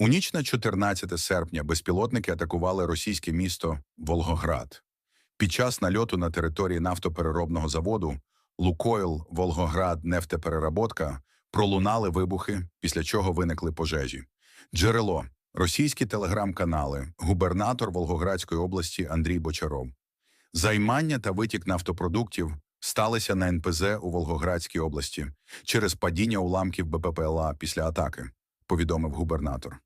У ніч на 14 серпня безпілотники атакували російське місто Волгоград. Під час нальоту на території нафтопереробного заводу Лукойл Волгоград нефтепереработка пролунали вибухи, після чого виникли пожежі. Джерело російські телеграм-канали, губернатор Волгоградської області Андрій Бочаров. Займання та витік нафтопродуктів сталися на НПЗ у Волгоградській області через падіння уламків БППЛА після атаки, повідомив губернатор.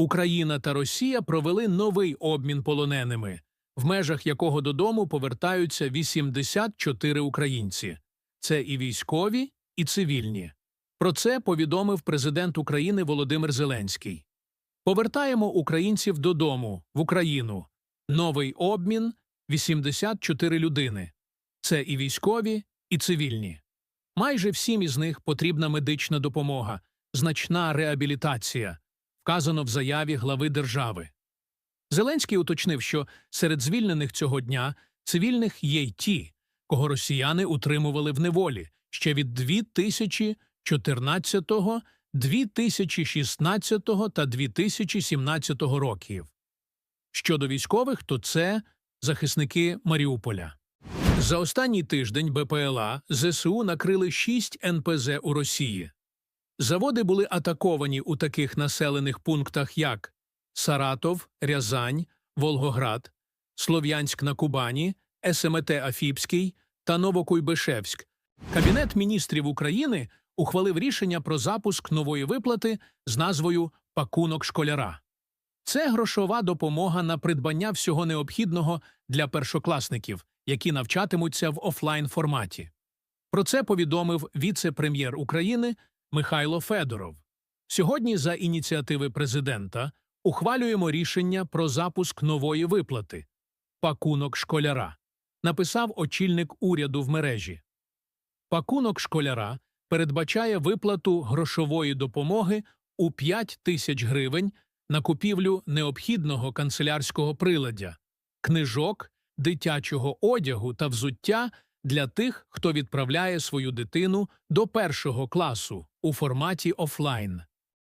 Україна та Росія провели новий обмін полоненими, в межах якого додому повертаються 84 українці. Це і військові, і цивільні. Про це повідомив президент України Володимир Зеленський. Повертаємо українців додому, в Україну. Новий обмін 84 людини. Це і військові, і цивільні. Майже всім із них потрібна медична допомога, значна реабілітація вказано в заяві глави держави. Зеленський уточнив, що серед звільнених цього дня цивільних є й ті, кого росіяни утримували в неволі ще від 2014, 2016 та 2017 років. Щодо військових, то це захисники Маріуполя. За останній тиждень БПЛА ЗСУ накрили 6 НПЗ у Росії. Заводи були атаковані у таких населених пунктах, як Саратов, Рязань, Волгоград, Слов'янськ на Кубані, СМТ Афіпський та Новокуйбишевськ. Кабінет міністрів України ухвалив рішення про запуск нової виплати з назвою Пакунок школяра. Це грошова допомога на придбання всього необхідного для першокласників, які навчатимуться в офлайн форматі. Про це повідомив віце-прем'єр України Михайло Федоров. Сьогодні, за ініціативи президента, ухвалюємо рішення про запуск нової виплати пакунок школяра, написав очільник уряду в мережі. Пакунок школяра передбачає виплату грошової допомоги у 5 тисяч гривень на купівлю необхідного канцелярського приладдя, книжок, дитячого одягу та взуття для тих, хто відправляє свою дитину до першого класу у форматі офлайн.